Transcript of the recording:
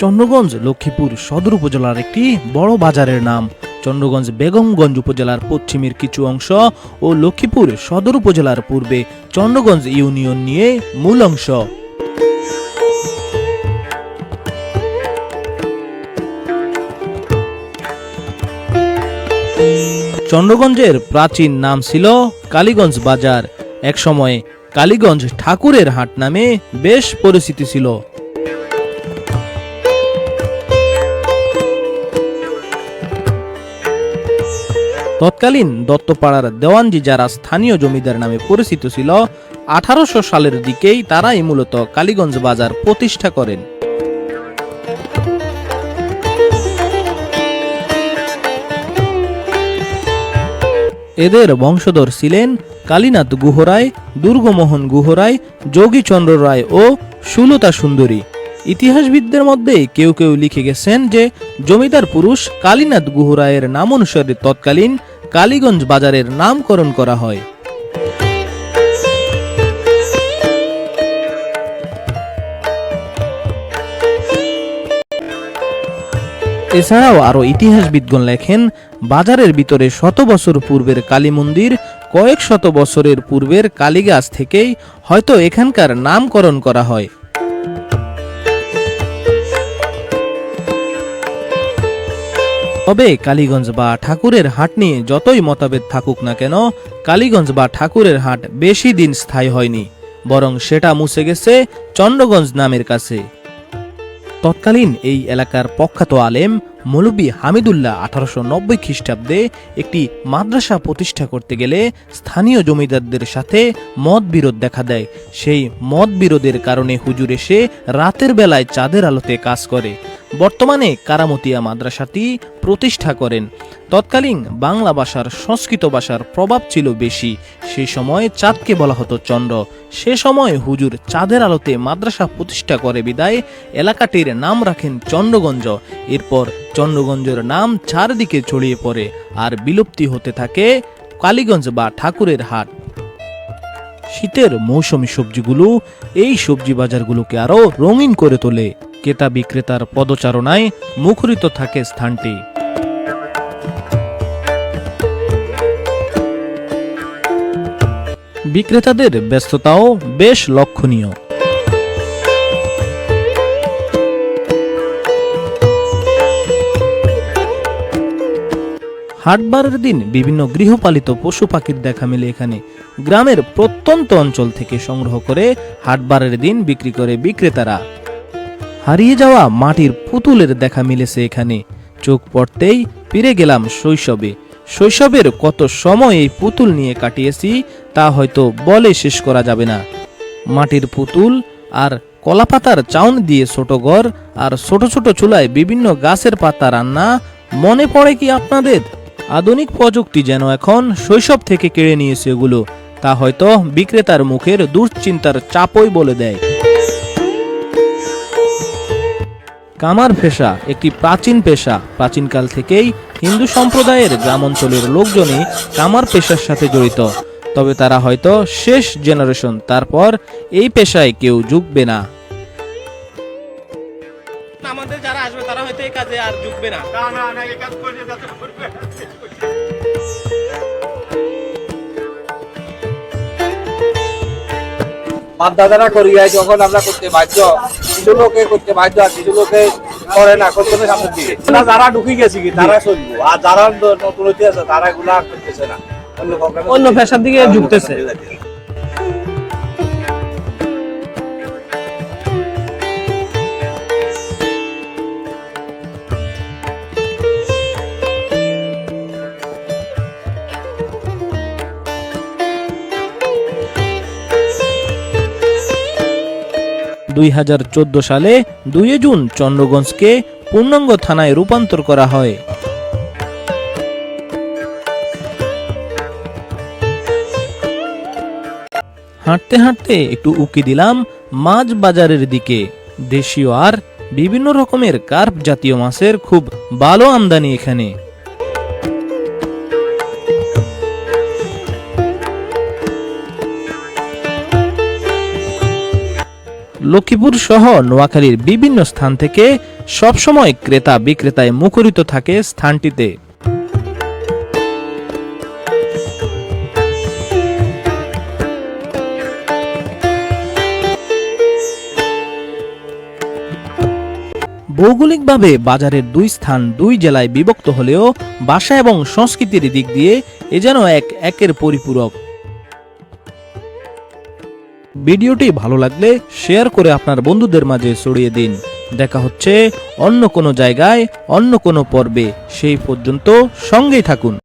চন্দ্রগঞ্জ, লক্ষ্মীপুর সদর উপজেলার একটি বড় বাজারের নাম। চন্দ্রগঞ্জ বেগমগঞ্জ উপজেলার পশ্চিমের কিছু অংশ ও লক্ষ্মীপুর সদর উপজেলার পূর্বে চন্দ্রগঞ্জ ইউনিয়ন নিয়ে মূল অংশ। চন্দ্রগঞ্জের প্রাচীন নাম ছিল কালীগঞ্জ বাজার। একসময় কালীগঞ্জ ঠাকুরের হাট নামে বেশ পরিচিতি ছিল। তৎকালীন দত্তপাড়ার দেওয়ানজি যারা স্থানীয় জমিদার নামে পরিচিত ছিল, আঠারোশো সালের দিকেই তারাই মূলত কালীগঞ্জ বাজার প্রতিষ্ঠা করেন। এদের বংশধর ছিলেন কালীনাথ গুহরায়, দুর্গমোহন গুহরায়, যোগীচন্দ্র রায় ও সুলতা সুন্দরী। ইতিহাসবিদদের মধ্যে কেউ কেউ লিখে গেছেন যে জমিদার পুরুষ কালীনাথ গুহরায়ের নাম অনুসারে তৎকালীন কালীগঞ্জ বাজারের নামকরণ করা হয়। এছাড়াও আরও ইতিহাসবিদগণ লেখেন, বাজারের ভিতরে শত বছর পূর্বের কালী মন্দির, কয়েক শত বছরের পূর্বের কালীগাছ থেকেই হয়তো এখানকার নামকরণ করা হয়। তবে কালীগঞ্জ বা ঠাকুরের হাট নিয়ে যতই মতভেদ থাকুক না কেন, কালীগঞ্জ বা ঠাকুরের হাট বেশি দিন স্থায়ী হয়নি, বরং সেটা মুছে গেছে চন্দ্রগঞ্জ নামের কাছে। তৎকালীন এই এলাকার প্রখ্যাত আলেম মৌলবী হামিদুল্লাহ আঠারোশো নব্বই খ্রিস্টাব্দে একটি মাদ্রাসা প্রতিষ্ঠা করতে গেলে স্থানীয় জমিদারদের সাথে মত বিরোধ দেখা দেয়। সেই মত বিরোধের কারণে হুজুর এসে রাতের বেলায় চাঁদের আলোতে কাজ করে। বর্তমানে কারামতিয়া মাদ্রাসাটি প্রতিষ্ঠা করেন। তৎকালীন বাংলা ভাষার সংস্কৃত ভাষার প্রভাব ছিল বেশি। সে সময় চাঁদকে বলা হতো চন্দ্র সে সময় হুজুর চাঁদের আলোতে মাদ্রাসা প্রতিষ্ঠা করে বিদায় এলাকাটির নাম রাখেন চন্দ্রগঞ্জ এরপর চন্দ্রগঞ্জের নাম চারদিকে ছড়িয়ে পড়ে আর বিলুপ্তি হতে থাকে কালীগঞ্জ বা ঠাকুরের হাট। শীতের মৌসুমী সবজিগুলো এই সবজি বাজারগুলোকে আরও রঙিন করে তোলে। ক্রেতা বিক্রেতার পদচারণায় মুখরিত থাকে স্থানটি। বিক্রেতাদের ব্যস্ততাও বেশ লক্ষণীয়। হাটবারের দিন বিভিন্ন গৃহপালিত পশু পাখির দেখা মেলে এখানে। গ্রামের প্রত্যন্ত অঞ্চল থেকে সংগ্রহ করে হাটবারের দিন বিক্রি করে বিক্রেতারা। হারিয়ে যাওয়া মাটির পুতুলের দেখা মিলেছে এখানে। চোখ পড়তেই ফিরে গেলাম শৈশবে। শৈশবের কত সময় এই পুতুল নিয়ে কাটিয়েছি, তা হয়তো বলে শেষ করা যাবে না। মাটির পুতুল আর কলাপাতার চাউন দিয়ে ছোট ঘর আর ছোট ছোট চুলায় বিভিন্ন গাছের পাতা রান্না, মনে পড়ে কি আপনাদের? আধুনিক প্রযুক্তি যেন এখন শৈশব থেকে কেড়ে নিয়েছে এগুলো, তা হয়তো বিক্রেতার মুখের দুশ্চিন্তার চাপই বলে দেয়। কামার পেশা একটি প্রাচীন পেশা। প্রাচীনকাল থেকেই হিন্দু সম্প্রদায়ের গ্রাম অঞ্চলের লোকজনই কামার পেশার সাথে জড়িত। তবে তারা হয়তো শেষ জেনারেশন তারপর এই পেশায় কেউ যুগবে না। আমাদের যারা আসবে তারা হয়তো এই কাজে আর ঢুকবে না। বাপ দাদারা করিয়া যখন আমরা করতে বাধ্য কিছু লোকে করতে বাধ্য আর কিছু লোকে করে না করতে সামনে দিকে যারা ঢুকি গেছে কি তারা চলবো। আর যারা নতুন হইতে আছে তারা গুলা করতেছে না। অন্য program অন্য পেশার দিকে ঝুঁকতেছে। দুই হাজার চোদ্দ সালে দুই জুন চন্দ্রগঞ্জকে পূর্ণাঙ্গ থানায় রূপান্তর করা হয়। হাঁটতে হাঁটতে একটু উকি দিলাম মাছ বাজারের দিকে। দেশীয় আর বিভিন্ন রকমের কার্প জাতীয় মাছের খুব ভালো আমদানি এখানে। লক্ষ্মীপুর সহ নোয়াখালীর বিভিন্ন স্থান থেকে সবসময় ক্রেতা বিক্রেতায় মুখরিত থাকে স্থানটিতে। ভৌগোলিকভাবে বাজারের দুই স্থান দুই জেলায় বিভক্ত হলেও ভাষা এবং সংস্কৃতির দিক দিয়ে এ যেন এক একের পরিপূরক। ভিডিওটি ভালো লাগলে শেয়ার করে আপনার বন্ধুদের মাঝে ছড়িয়ে দিন। দেখা হচ্ছে অন্য কোনো জায়গায়, অন্য কোনো পর্বে। সেই পর্যন্ত সঙ্গেই থাকুন।